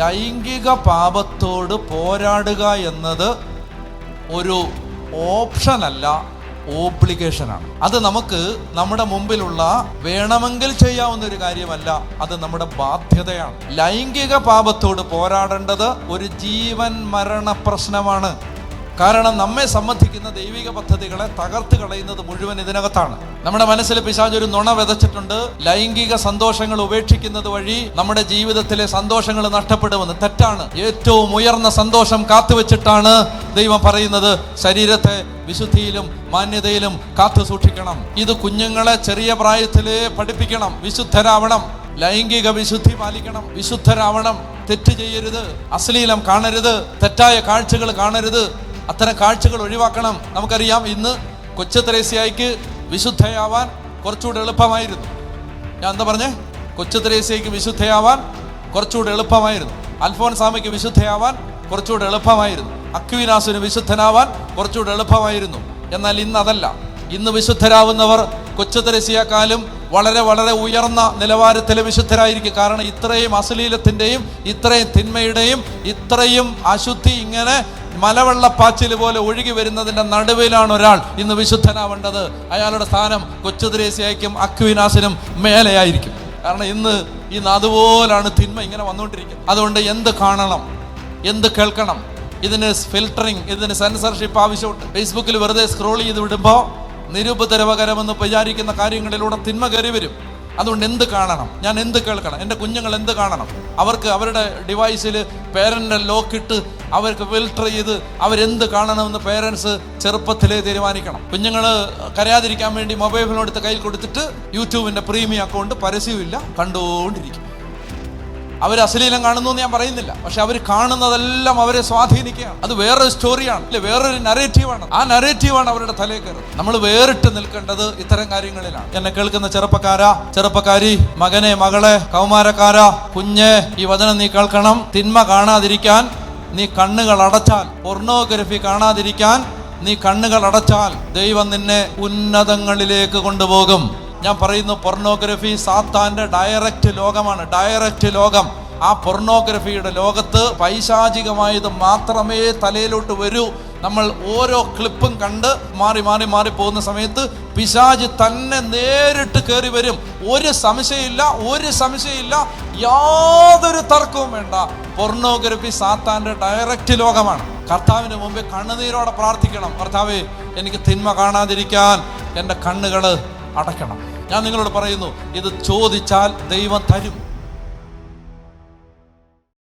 ലൈംഗിക പാപത്തോട് പോരാടുക എന്നത് ഒരു ഓപ്ഷനല്ല ഓബ്ലിഗേഷനാണ് അത് നമുക്ക് നമ്മുടെ മുമ്പിലുള്ള വേണമെങ്കിൽ ചെയ്യാവുന്ന ഒരു കാര്യമല്ല അത് നമ്മുടെ ബാധ്യതയാണ്. ലൈംഗിക പാപത്തോട് പോരാടേണ്ടത് ഒരു ജീവൻ മരണ പ്രശ്നമാണ്. കാരണം നമ്മെ സംബന്ധിക്കുന്ന ദൈവിക പദ്ധതികളെ തകർത്ത് കളയുന്നത് മുഴുവൻ ഇതിനകത്താണ്. നമ്മുടെ മനസ്സിൽ പിശാജ് ഒരു നുണ വിതച്ചിട്ടുണ്ട്. ലൈംഗിക സന്തോഷങ്ങൾ ഉപേക്ഷിക്കുന്നത് വഴി നമ്മുടെ ജീവിതത്തിലെ സന്തോഷങ്ങൾ നഷ്ടപ്പെടുമെന്ന്. തെറ്റാണ്. ഏറ്റവും ഉയർന്ന സന്തോഷം കാത്തുവെച്ചിട്ടാണ് ദൈവം പറയുന്നത്. ശരീരത്തെ വിശുദ്ധിയിലും മാന്യതയിലും കാത്തു സൂക്ഷിക്കണം. ഇത് കുഞ്ഞുങ്ങളെ ചെറിയ പ്രായത്തിലേ പഠിപ്പിക്കണം. വിശുദ്ധരാവണം. ലൈംഗിക വിശുദ്ധി പാലിക്കണം. വിശുദ്ധരാവണം. തെറ്റ് ചെയ്യരുത്. അശ്ലീലം കാണരുത്. തെറ്റായ കാഴ്ചകൾ കാണരുത്. അത്തരം കാഴ്ചകൾ ഒഴിവാക്കണം. നമുക്കറിയാം ഇന്ന് കൊച്ചു ത്രേസ്യായിക്ക് വിശുദ്ധയാവാൻ കുറച്ചുകൂടെ എളുപ്പമായിരുന്നു. ഞാൻ എന്താ പറഞ്ഞേ? കൊച്ചു ത്രേസ്യയ്ക്ക് വിശുദ്ധയാവാൻ കുറച്ചുകൂടെ എളുപ്പമായിരുന്നു. അൽഫോൻസാമയ്ക്ക് വിശുദ്ധയാവാൻ കുറച്ചുകൂടെ എളുപ്പമായിരുന്നു. അക്വിനാസിന് വിശുദ്ധനാവാൻ കുറച്ചുകൂടെ എളുപ്പമായിരുന്നു. എന്നാൽ ഇന്ന് അതല്ല. ഇന്ന് വിശുദ്ധരാവുന്നവർ കൊച്ചു തരസിയാക്കാലും വളരെ വളരെ ഉയർന്ന നിലവാരത്തിലെ വിശുദ്ധരായിരിക്കും. കാരണം ഇത്രയും അശ്ലീലത്തിന്റെയും ഇത്രയും തിന്മയുടെയും ഇത്രയും അശുദ്ധി ഇങ്ങനെ മലവെള്ളപ്പാച്ചിൽ പോലെ ഒഴുകി വരുന്നതിന്റെ നടുവിലാണ് ഒരാൾ ഇന്ന് വിശുദ്ധനാവേണ്ടത്. അയാളുടെ സ്ഥാനം കൊച്ചു തെരേസ്യയ്ക്കും അക്വിനാസിനും മേലെയായിരിക്കും. കാരണം ഇന്ന് ഇന്ന് അതുപോലാണ് തിന്മ ഇങ്ങനെ വന്നുകൊണ്ടിരിക്കുന്നത്. അതുകൊണ്ട് എന്ത് കാണണം? എന്ത് കേൾക്കണം? ഇതിന് ഫിൽട്ടറിങ് ഇതിന് സെൻസർഷിപ്പ് ആവശ്യമുണ്ട്. ഫേസ്ബുക്കിൽ വെറുതെ സ്ക്രോൾ ചെയ്ത് വിടുമ്പോൾ നിരുപദ്രവകരമെന്ന് വിചാരിക്കുന്ന കാര്യങ്ങളിലൂടെ തിന്മ കയറി വരും. അതുകൊണ്ട് എന്ത് കാണണം? ഞാൻ എന്ത് കേൾക്കണം? എന്റെ കുഞ്ഞുങ്ങൾ എന്ത് കാണണം? അവർക്ക് അവരുടെ ഡിവൈസിൽ പേരന്റെ ലോക്കിട്ട് അവർക്ക് ഫിൽട്ടർ ചെയ്ത് അവരെന്ത് കാണണമെന്ന് പേരൻസ് ചെറുപ്പത്തിലേ തീരുമാനിക്കണം. കുഞ്ഞുങ്ങൾ കരയാതിരിക്കാൻ വേണ്ടി മൊബൈൽ ഫോൺ എടുത്ത് കയ്യിൽ കൊടുത്തിട്ട് യൂട്യൂബിന്റെ പ്രീമിയം അക്കൗണ്ട് പരസ്യമില്ല കണ്ടുകൊണ്ടിരിക്കും. അവർ അശ്ലീലം കാണുന്നു എന്ന് ഞാൻ പറയുന്നില്ല. പക്ഷെ അവർ കാണുന്നതെല്ലാം അവരെ സ്വാധീനിക്കുകയാണ്. അത് വേറൊരു സ്റ്റോറിയാണ് അല്ലെ വേറൊരു നരേറ്റീവാണ് ആ നരേറ്റീവാണ് അവരുടെ തലയിൽ കയറുന്നത്. നമ്മൾ വേറിട്ട് നിൽക്കേണ്ടത് ഇത്തരം കാര്യങ്ങളിലാണ്. എന്നെ കേൾക്കുന്ന ചെറുപ്പക്കാരാ ചെറുപ്പക്കാരി മകനെ മകളെ കൗമാരക്കാരാ കുഞ്ഞ് ഈ വചനം നീ കേൾക്കണം. തിന്മ കാണാതിരിക്കാൻ നീ കണ്ണുകൾ അടച്ചാൽ പൊർണോഗ്രഫി കാണാതിരിക്കാൻ നീ കണ്ണുകൾ അടച്ചാൽ ദൈവം നിന്നെ ഉന്നതങ്ങളിലേക്ക് കൊണ്ടുപോകും. ഞാൻ പറയുന്നു പൊർണോഗ്രഫി സാത്താന്റെ ഡയറക്റ്റ് ലോകമാണ്. ഡയറക്റ്റ് ലോകം. ആ പൊർണോഗ്രഫിയുടെ ലോകത്ത് പൈശാചികമായത് മാത്രമേ തലയിലോട്ട് വരൂ. നമ്മൾ ഓരോ ക്ലിപ്പും കണ്ട് മാറി മാറി മാറി പോകുന്ന സമയത്ത് പിശാജ് തന്നെ നേരിട്ട് കയറി വരും. ഒരു സംശയമില്ല ഒരു സംശയമില്ല. യാതൊരു തർക്കവും വേണ്ട. പൊർണോഗ്രഫി സാത്താന്റെ ഡയറക്റ്റ് ലോകമാണ്. കർത്താവിന് മുമ്പേ കണ്ണുനീരോടെ പ്രാർത്ഥിക്കണം. കർത്താവേ എനിക്ക് തിന്മ കാണാതിരിക്കാൻ എന്റെ കണ്ണുകൾ അടയ്ക്കണം. ഞാൻ നിങ്ങളോട് പറയുന്നു ഇത് ചോദിച്ചാൽ ദൈവം തരും.